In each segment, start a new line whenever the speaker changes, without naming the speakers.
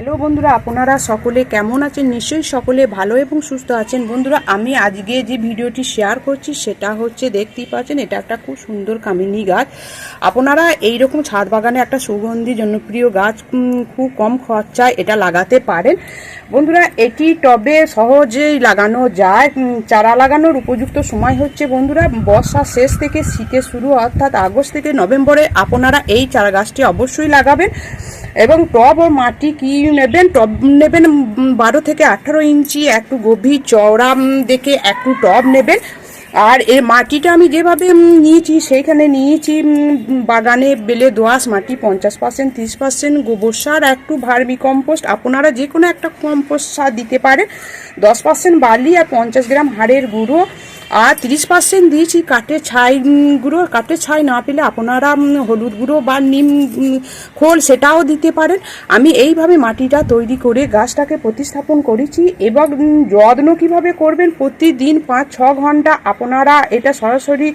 Hello বন্ধুরা, আপনারা সকলে কেমন আছেন? নিশ্চয়ই সকলে ভালো এবং সুস্থ আছেন। বন্ধুরা, আমি আজকে যে ভিডিওটি শেয়ার করছি, সেটা হচ্ছে দেখতেই পাচ্ছেন, এটা একটা খুব সুন্দর কামিনী গাছ। আপনারা এই রকম ছাদ বাগানে একটা সুগন্ধি জনপ্রিয় গাছ খুব কম খরচায় এটা লাগাতে পারেন। বন্ধুরা, এটি টবে সহজেই লাগানো যায়। চারা লাগানোর উপযুক্ত সময় হচ্ছে বন্ধুরা বর্ষা শেষ থেকে শীতের শুরু, অর্থাৎ আগস্ট থেকে নভেম্বরে আপনারা এই চারা গাছটি অবশ্যই লাগাবেন। এবং টব ও মাটি কি নেবেন? টব নেবেন বারো থেকে আঠারো ইঞ্চি, একটু গভীর চওড়া দেখে একটু টব নেবেন। আর এই মাটিটা আমি যেভাবে নিয়েছি, সেইখানে নিয়েছি বাগানে বেলে দোআঁশ মাটি, পঞ্চাশ পার্সেন্ট, তিরিশ পার্সেন্ট, গোবর সার, একটু ভার্মি কম্পোস্ট। আপনারা যে কোনো একটা কম্পোস্ট সার দিতে পারেন। দশ পার্সেন্ট বালি আর পঞ্চাশ গ্রাম হাড়ের গুঁড়ো। আর তিরিশ পার্সেন্ট দিয়েছি কাঠের ছাই গুঁড়ো কাঠের ছাই না পেলে আপনারা হলুদ গুঁড়ো বা নিম খোল সেটাও দিতে পারেন। আমি এইভাবে মাটিটা তৈরি করে গাছটাকে প্রতিস্থাপন করেছি এবং যত্ন কীভাবে করবেন প্রতিদিন পাঁচ ছ ঘণ্টা আপনারা এটা সরাসরি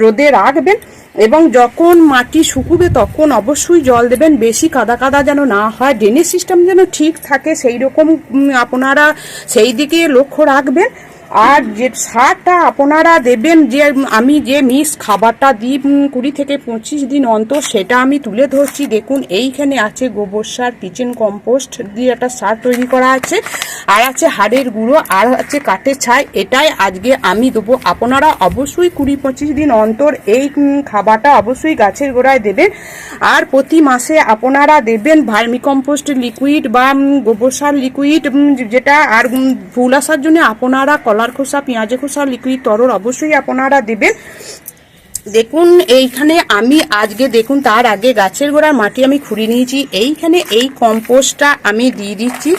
রোদে রাখবেন এবং যখন মাটি শুকুবে তখন অবশ্যই জল দেবেন। বেশি কাদা কাদা যেন না হয়, ড্রেনেজ সিস্টেম যেন ঠিক থাকে সেই রকম আপনারা সেই দিকে লক্ষ্য রাখবেন। আর যে সারটা আপনারা দেবেন, যে আমি যে মিক্স খাবারটা দিই কুড়ি থেকে পঁচিশ দিন অন্তর, সেটা আমি তুলে ধরছি। দেখুন, এইখানে আছে গোবর সার কিচেন কম্পোস্ট দিয়ে একটা সার তৈরি করা আছে, আর আছে হাড়ের গুঁড়ো, আর আছে কাঠের ছাই। এটাই আজকে আমি দেবো। আপনারা অবশ্যই কুড়ি পঁচিশ দিন অন্তর এই খাবারটা অবশ্যই গাছের গোড়ায় দেবেন। আর প্রতি মাসে আপনারা দেবেন ভার্মি কম্পোস্ট লিকুইড বা গোবর সার লিকুইড যেটা আর ফুল আসার জন্য আপনারা কলার খোসা, পেঁয়াজের খোসা লিকুইড তরল অবশ্যই আপনারা দেবেন। দেখুন, এইখানে আমি আজকে, দেখুন, তার আগে গাছের গোড়ার মাটি আমি খুঁড়ে নিয়েছি। এইখানে এই কম্পোস্টটা আমি দিয়ে দিচ্ছি।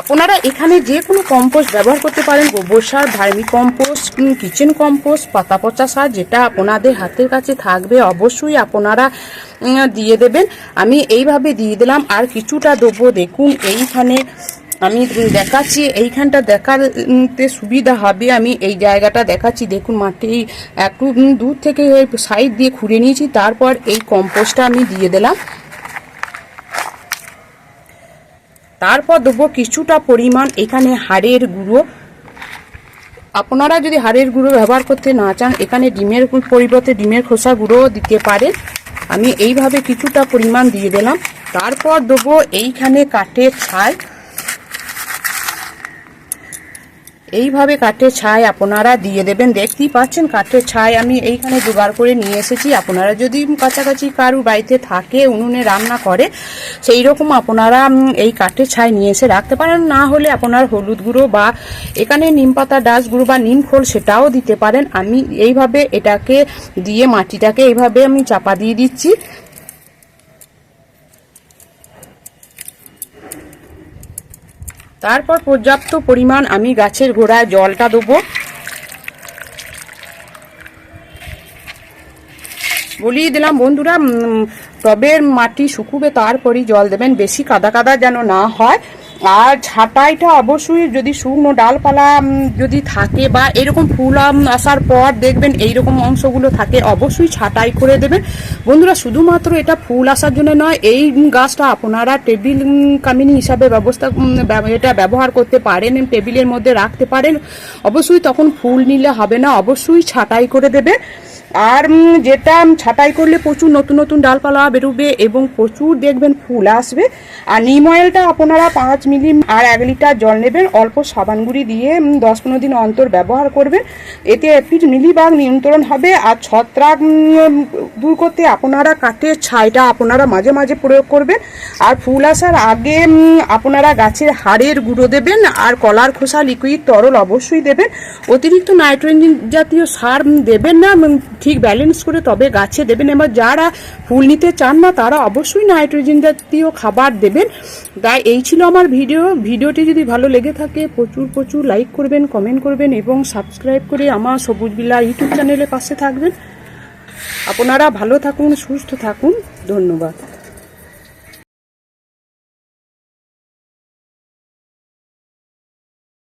আপনারা এখানে যে কোনো কম্পোস্ট ব্যবহার করতে পারেন। গোবর সার, ভার্মি কম্পোস্ট কিচেন কম্পোস্ট, পাতা পচা সার, যেটা আপনাদের হাতের কাছে থাকবে, অবশ্যই আপনারা দিয়ে দেবেন। আমি এইভাবে দিয়ে দিলাম। আর কিছুটা দেবো, দেখুন, এইখানে আমি দেখাচ্ছি, এইখানটা দেখাতে সুবিধা হবে, আমি এই জায়গাটা দেখাচ্ছি। দেখুন মাটি একটু দূর থেকে সাইড দিয়ে খুঁড়ে নিয়েছি, তারপর এই কম্পোস্টটা আমি দিয়ে দিলাম। তারপর দেবো কিছুটা পরিমাণ এখানে হাড়ের গুঁড়ো। আপনারা যদি হাড়ের গুঁড়ো ব্যবহার করতে না চান, এখানে ডিমের পরিবর্তে ডিমের খোসা গুঁড়ো দিতে পারেন। আমি এইভাবে কিছুটা পরিমাণ দিয়ে দিলাম। তারপর দেবো এইখানে কাঠের ছাই এইভাবে কাঠের ছাই আপনারা দিয়ে দেবেন। দেখতেই পাচ্ছেন কাঠের ছাই আমি এইখানে জোগাড় করে নিয়ে এসেছি। আপনারা যদি কাছাকাছি কারু বাড়িতে থাকে, উনুনে রান্না করে সেই রকম আপনারা এই কাঠের ছাই নিয়ে এসে রাখতে পারেন। না হলে আপনার হলুদ গুঁড়ো বা এখানে নিম পাতা ডাস গুঁড়ো বা নিম খোল সেটাও দিতে পারেন। আমি এইভাবে এটাকে দিয়ে মাটিটাকে এইভাবে আমি চাপা দিয়ে দিচ্ছি। তারপর পর্যাপ্ত পরিমাণ আমি গাছের গোড়ায় জলটা দেবো। বলিয়ে দিলাম, বন্ধুরা টবের মাটি শুকুবে, তারপরই জল দেবেন। বেশি কাদা কাদা যেন না হয়। আর ছাটাইটা অবশ্যই যদি শুকনো ডালপালা যদি থাকে বা এরকম ফুল আসার পর দেখবেন এইরকম অংশগুলো থাকে, অবশ্যই ছাটাই করে দেবেন। বন্ধুরা, শুধুমাত্র এটা ফুল আসার জন্য নয়, এই গাছটা আপনারা টেবিল কামিনী হিসাবে ব্যবস্থা এটা ব্যবহার করতে পারেন, টেবিলের মধ্যে রাখতে পারেন। অবশ্যই তখন ফুল নিলে হবে না, অবশ্যই ছাটাই করে দেবে। আর যেটা ছাটাই করলে প্রচুর নতুন নতুন ডালপালা বেরোবে এবং প্রচুর দেখবেন ফুল আসবে। আর নিম অয়েলটা আপনারা পাঁচ মিলি আর এক লিটার জল নেবেন, অল্প সাবান গুঁড়ি দিয়ে দশ পনেরো দিন অন্তর ব্যবহার করবেন। এতে এপিড মিলিবাগ নিয়ন্ত্রণ হবে আর ছত্রাক দূর করতে আপনারা কাঠের ছাইটা আপনারা মাঝে মাঝে প্রয়োগ করবেন। আর ফুল আসার আগে আপনারা গাছের হাড়ের গুঁড়ো দেবেন আর কলার খোসা লিকুইড তরল অবশ্যই দেবেন। অতিরিক্ত নাইট্রোজেন জাতীয় সার দেবেন না ঠিক ব্যালেন্স করে তবে গাছে দেবেন। এবার যারা ফুল নিতে চান না, তারা অবশ্যই নাইট্রোজেন জাতীয় খাবার দেবেন। তাই এই ছিল আমার ভিডিও ভিডিওটি যদি ভালো লেগে থাকে, প্রচুর প্রচুর লাইক করবেন কমেন্ট করবেন এবং সাবস্ক্রাইব করে আমার সবুজ বিলা ইউটিউব চ্যানেলের পাশে থাকবেন। আপনারা ভালো থাকুন, সুস্থ থাকুন। ধন্যবাদ।